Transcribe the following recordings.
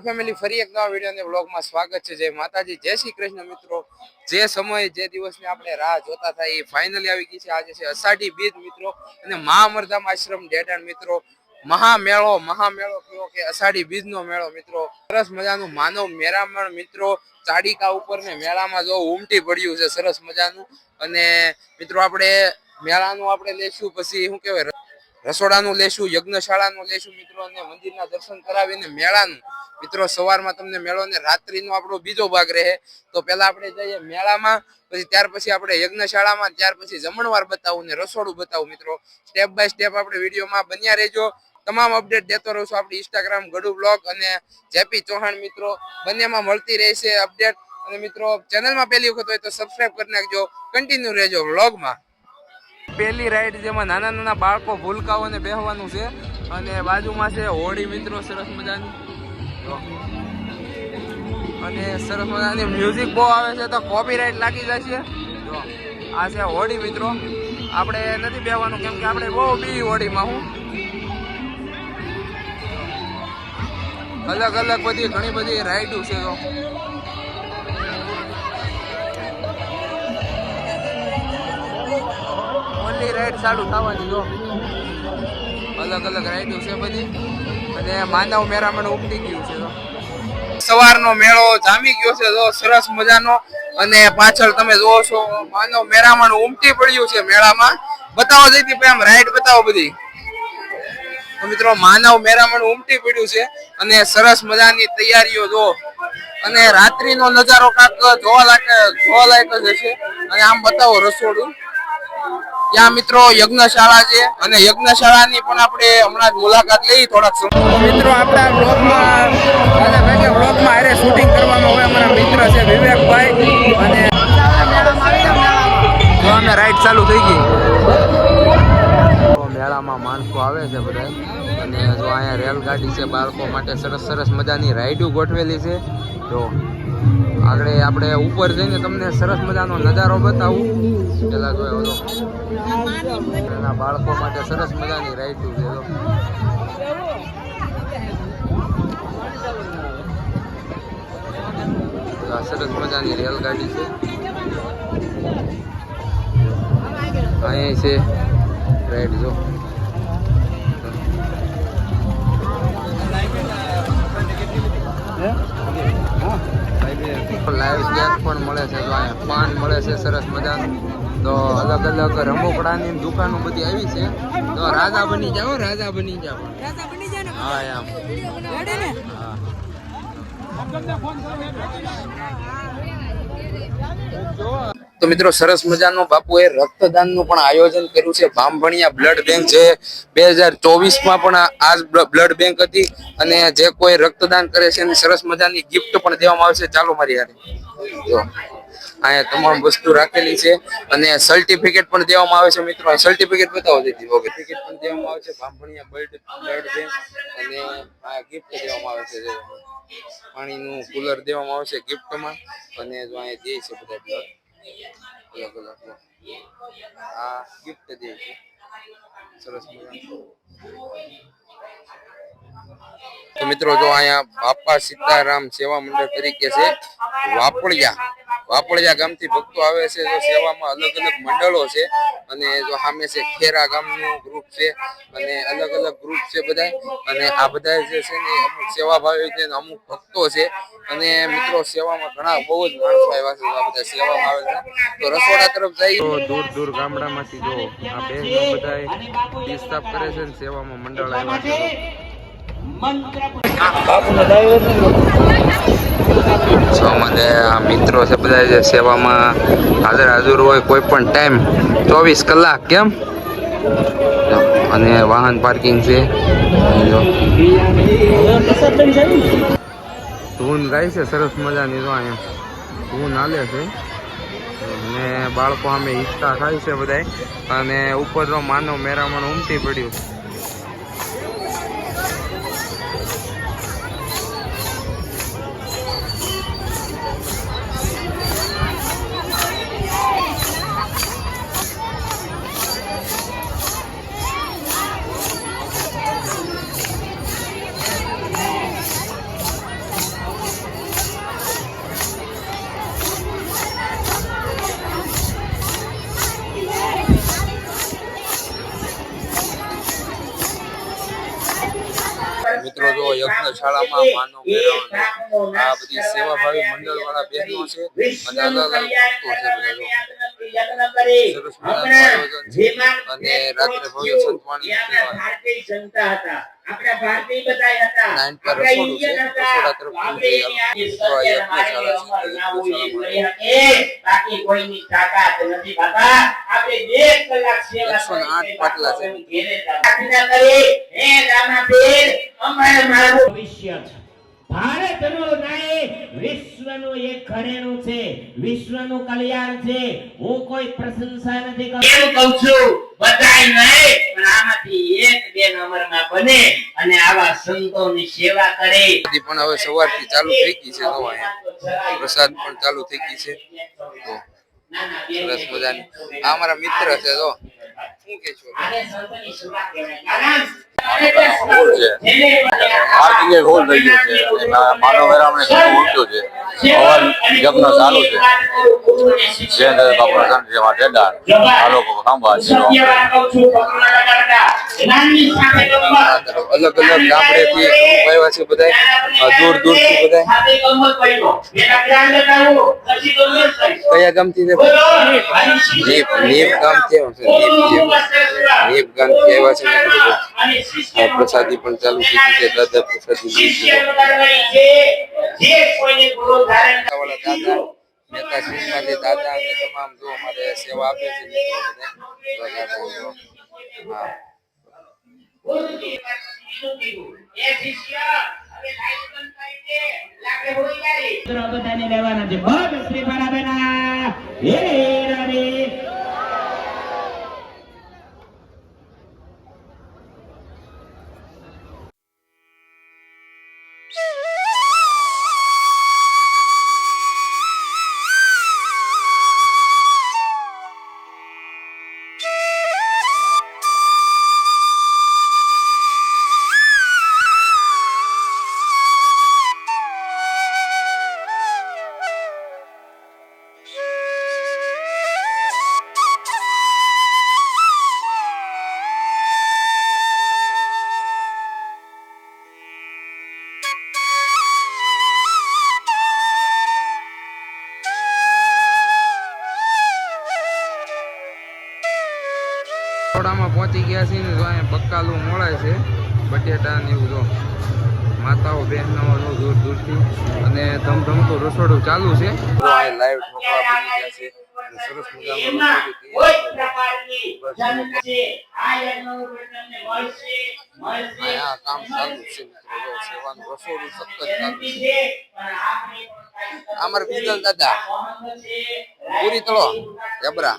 Family ફરી એક નવા વીડિયો વ્લોગમાં સ્વાગત છે. જય માતાજી. જય શ્રી કૃષ્ણ મિત્રો. જે સમય, જે દિવસની આપણે રાહ જોતા થાય એ ફાઇનલી આવી ગઈ છે. આજે છે અષાઢી બીજ મિત્રો અને મહામરધામ આશ્રમ ડેડાણ મિત્રો. મહામેળો મહામેળો કયો કે અષાઢી બીજનો મેળો મિત્રો. સરસ મજાનું માનવ મેરામણ મિત્રો. ચાડીકા ઉપર ને મેળામાં જો ઉમટી પડ્યું છે, સરસ મજાનું. અને મિત્રો, આપણે મેળાનું આપણે લેશું પછી, શું કહેવાય? રસોડાનું લેશું, યજ્ઞશાળાનું લેશું મિત્રો, અને મંદિરના દર્શન કરાવીને મેળાનું. મિત્રો, સવારમાં તમને મેળો ને રાત્રિનો આપણો બીજો ભાગ રહે. તો પહેલા આપણે જઈએ મેળામાં, પછી ત્યાર પછી આપણે યજ્ઞશાળામાં, ત્યાર પછી જમણવાર બતાવું ને રસોડું બતાવું મિત્રો. સ્ટેપ બાય સ્ટેપ આપણે વિડીયોમાં બન્યા રહેજો. તમામ અપડેટ દેતો રહું છું આપણી ઇન્સ્ટાગ્રામ ગડુ બ્લોગ અને જેપી ચૌહાણ મિત્રો. બંનેમાં મળતી રહેશે અપડેટ. અને મિત્રો, ચેનલમાં પહેલી વખત હોય તો સબસ્ક્રાઇબ કરી નાખજો. કન્ટિન્યુ રહેજો વ્લોગમાં પહેલી રાઈડ જેમાં નાના નાના બાળકો ભૂલકાઓને બેહવાનું છે. અને બાજુમાં છે હોળી મિત્રો, સરસ મજાની. અને સરસ મજાની મ્યુઝિક બહુ આવે છે, તો કોપીરાઈટ લાગી જાય છે આ છે હોળી મિત્રો. આપણે નથી બેહવાનું, કેમ કે આપણે બહુ બી હોળીમાં હું. અલગ અલગ બધી ઘણી બધી રાઈડો છે તો. ઓનલી રાઈડ ચાલુ થવાની, જો. અલગ અલગ રાઈડો છે બધી. અને માનવ મેરામણ ઉપડી ગયું છે સવારનો મેળો જામી ગયો છે, જો. સરસ મજાનો. અને પાછળ તમે જોવો છો માનવ મેરામણ ઉમટી પડ્યું છે મેળામાં. બતાવો જઈતી ભાઈ આમ રાઈડ બતાવો બધી. મિત્રો માનવ મેરામણ ઉમટી પડ્યું છે અને સરસ મજાની તૈયારીઓ, જો. અને રાત્રિનો નજારો કાંક જોવા લાયક જોવા લાયક જ હશે. અને આમ બતાવો રસોડું. ત્યાં મિત્રો યજ્ઞશાળા છે અને યજ્ઞશાળાની પણ આપણે હમણાં જ મુલાકાત લઈ થોડાક સમય મિત્રો આપણા બ્લોગમાં ભાઈ બ્લોગમાં અરે શૂટિંગ કરવામાં હોય અમારા મિત્ર છે વિવેકભાઈ અને અમે રાઈડ ચાલુ થઈ ગઈ. મેળામાં માણસો આવે છે બધા. અને જો અહીંયા રેલગાડી છે બાળકો માટે સરસ સરસ મજાની રાઈડો ગોઠવેલી છે. જો. આગળ આપણે ઉપર જઈને તમને સરસ મજાનો નજારો બતાવું. પેલા જોયો હતો એના બાળકો માટે સરસ મજાની રાઈડું છે. સરસ મજાની રેલગાડી છે. અહીંયા છે રાઈડ, જો. લાઈવ કેક પણ મળે છે. તો અહીંયા પાન મળે છે સરસ મજાનું. તો અલગ અલગ રમકડાની દુકાનો બધી આવી છે. તો રાજા બની જાઓ રાજા બની જાઓ રાજા બની જાય હા એમ. રેડી ને? હા. તો મિત્રો સરસ મજાનો બાપુએ રક્તદાનનું પણ આયોજન કર્યું છે. બામભણિયા બ્લડ બેંક છે બે હજાર ચોવીસમાં પણ આ બ્લડ બેંક હતી અને જે કોઈ રક્તદાન કરે છે એની સરસ મજાની ગિફ્ટ પણ દેવામાં આવશે. ચાલો મારી યારે જો, અહીંયા તમામ વસ્તુ રાખેલી છે અને સર્ટિફિકેટ પણ દેવામાં આવે છે મિત્રો. સર્ટિફિકેટ બતાવો દીધી ઓકે ટિકિટ પણ દેવામાં આવે છે. બામભણિયા બ્લડ બ્લડ બેંક અને આ ગિફ્ટ દેવામાં આવે છે. પાણીનું કુલર દેવામાં આવશે ગિફ્ટમાં અને જો અહીંયા દે છે બધા અલગ અલગ. આ ગિફ્ટ દે છે સરસ મજાનું તો મિત્રો જો અહીંયા બાપા સીતારામ સેવા મંડળ તરીકે છે, વાપળિયા. વાપળિયા ગામથી ભક્તો આવે છે જો સેવામાં અલગ અલગ મંડળો છે અને જો સામે છે ખેરા ગામનું ગ્રુપ છે અને અલગ અલગ ગ્રુપ છે બધા. અને આ બધા જે છે ને અમુક સેવા ભાવી છે અમુક ભક્તો છે. અને મિત્રો સેવામાં ઘણા બહુ જ માણસો આવ્યા છે, આ બધા સેવામાં આવે છે. તો રસોડા તરફ જઈ તો દૂર દૂર ગામડામાંથી જો આ બેન બધા ડિસ્ટર્બ કરે છે સેવામાં મંડળ આવ્યા છે. તો મને આ મિત્રો છે બધા જે સેવામાં હાજર હાજર હોય કોઈ પણ ટાઈમ ચોવીસ કલાક, કેમ? અને વાહન પાર્કિંગ છે. ધૂન ગાય છે, સરસ મજાની, જો અહીંયા. ધૂન હાલે છે. અને બાળકો અમે હિંચકા થાય છે બધાય. અને ઉપર તો માનવ મેરામણ ઉમટી પડ્યું. યજ્ઞશાળામાં માનવ મેળો આ બધી સેવાભાવી મંડળ વાળા બહેનો છે. અને અલગ અલગ છે અને રાત્રે સંતવાણી બાકી કોઈની તાકાત નથી આપણે બે કલાક સેવા પાટલા છે. કરી હે રામાપીર અમારે મારું ભવિષ્ય છે. ભારતનું નહીં વિશ્વનું એક ઘરેણું છે વિશ્વનું કલ્યાણ છે. હું કોઈ પ્રશંસા નથી કરતો કહું છું બધાય નહીં પણ આમાંથી એક બે નંબરમાં બને અને આવા સંતોની સેવા કરે. પણ હવે સવારથી ચાલુ થઈ ગઈ છે પ્રસાદ પણ ચાલુ થઈ ગઈ છે. તો સરસ મજાની આ અમારા મિત્ર છે, તો શું કે છો. છે. માનવ મેળામણે ઘણું ટેડા. આ લોકો તરફ અલગ અલગ ગામડેથી આવ્યા છે બધા. દૂર દૂરથી બધા. કયા ગામથી છે? નીપ નીપ ગામથી નીપ ગામથી આવ્યા પ્રસાદી પણ ચાલુ થઈ છે. દાદા પ્રસાદી દાદા મહેતા શ્રીમાંથી દાદા અને તમામ જો અમારે સેવા આપે છે બધાને લેવાના છે. ભગ શ્રી ફળાબેના હે! થોડામાં પહોંચી ગયા છે ને તો અહીંયા બક્કાલું મળે છે. બટેટા ને એવું જો માતાઓ બહેનો દૂર દૂરથી. અને ધમધમતું રસોડું ચાલુ છે. લાઈવ ઠોકવા બની ગયા છે. સરસ અમારે બીજલ દાદા. પૂરી તળો જબરા.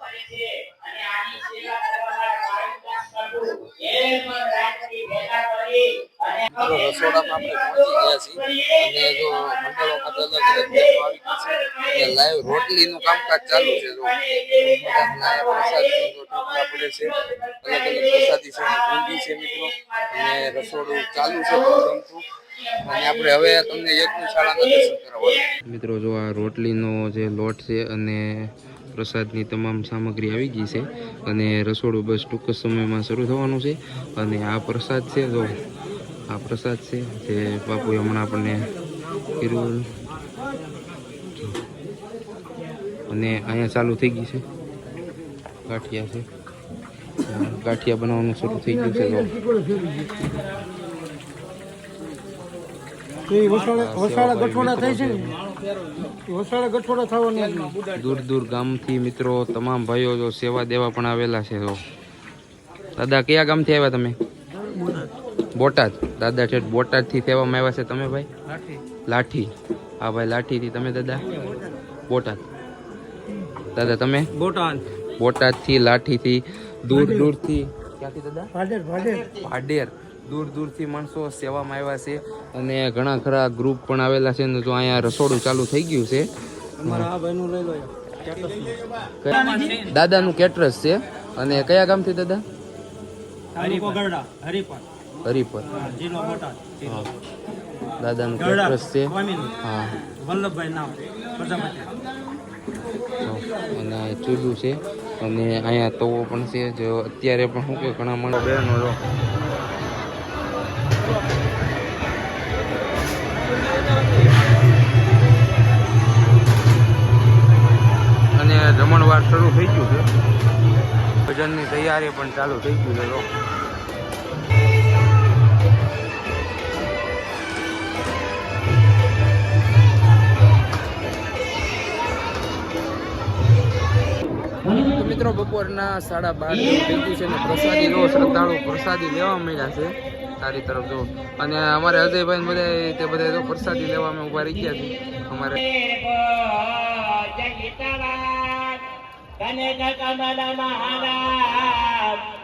કરે છે અને આની સેવા કરવા માટે માર્ગદર્શન કરવું એ પણ રાત્રિ ભેગા કરી અને રસોડામાં આપણે પહોંચી ગયા છીએ. અને જો મંડળોમાં અલગ અલગ બહેનો આવી ગઈ છે. લાઈવ રોટલીનું કામકાજ ચાલુ છે. જો મજાના પ્રસાદીનો જો પડે છે. અલગ અલગ પ્રસાદી છે ઊંડી છે, મિત્રો. અને રસોડું ચાલુ છે ધમધમતું અને આપણે હવે તમને યજ્ઞશાળાના દર્શન કરાવવા મિત્રો, જો આ રોટલીનો જે લોટ છે અને પ્રસાદની તમામ સામગ્રી આવી ગઈ છે અને રસોડું બસ ટૂંક સમયમાં શરૂ થવાનું છે અને આ પ્રસાદ છે તો આ પ્રસાદ છે જે બાપુએ હમણાં આપણને કીધું અને અહીંયા ચાલુ થઈ ગઈ છે. ગાંઠિયા છે. ગાંઠિયા બનાવવાનું શરૂ થઈ ગયું છે વસાડા ગઠોડા થાય છે ને? ગઠોડા દૂર દૂર ગામથી મિત્રો તમામ ભાઈઓ જો સેવા દેવા પણ આવેલા છે તો દાદા કયા ગામથી આવ્યા તમે? બોટાદ. દાદા છે બોટાદથી સેવામાં આવ્યા છે તમે ભાઈ? લાઠી. હા ભાઈ લાઠીથી તમે દાદા? બોટાદ. દાદા તમે? બોટાદ. બોટાદથી લાઠીથી દૂર દૂરથી. ક્યાંથી દાદા? પાડેર પાડેર ભાડેર. દૂર દૂરથી માણસો સેવામાં આવ્યા છે અને ઘણા ખરા ગ્રુપ પણ આવેલા છે ને જો અહીંયા રસોડું ચાલુ થઈ ગયું છે. દાદાનું કેટરસ છે. અને કયા ગામથી દાદા? હરિપર. દાદાનું કેટરસ છે. હા. વલ્લભભાઈ નામ અને ચૂલું છે. અને અહીંયા તવો પણ છે. જો અત્યારે પણ શું કે ઘણા માણસો બહેનો જમણવાર શરૂ થઈ ગયું છે. ભજનની તૈયારી પણ ચાલુ થઈ ગયું છે મિત્રો, બપોરના સાડા બાર થઈ ગયું છે ને પ્રસાદી લો, શ્રદ્ધાળુ પ્રસાદી લેવા મળ્યા છે તારી તરફ, જો. અને અમારે અજયભાઈ બધા તે બધા તો પ્રસાદી લેવા અમે ઊભા રહી ગયા છે અમારે ಕನಕ ಕಮಲ ಮಹಾರಾಜ್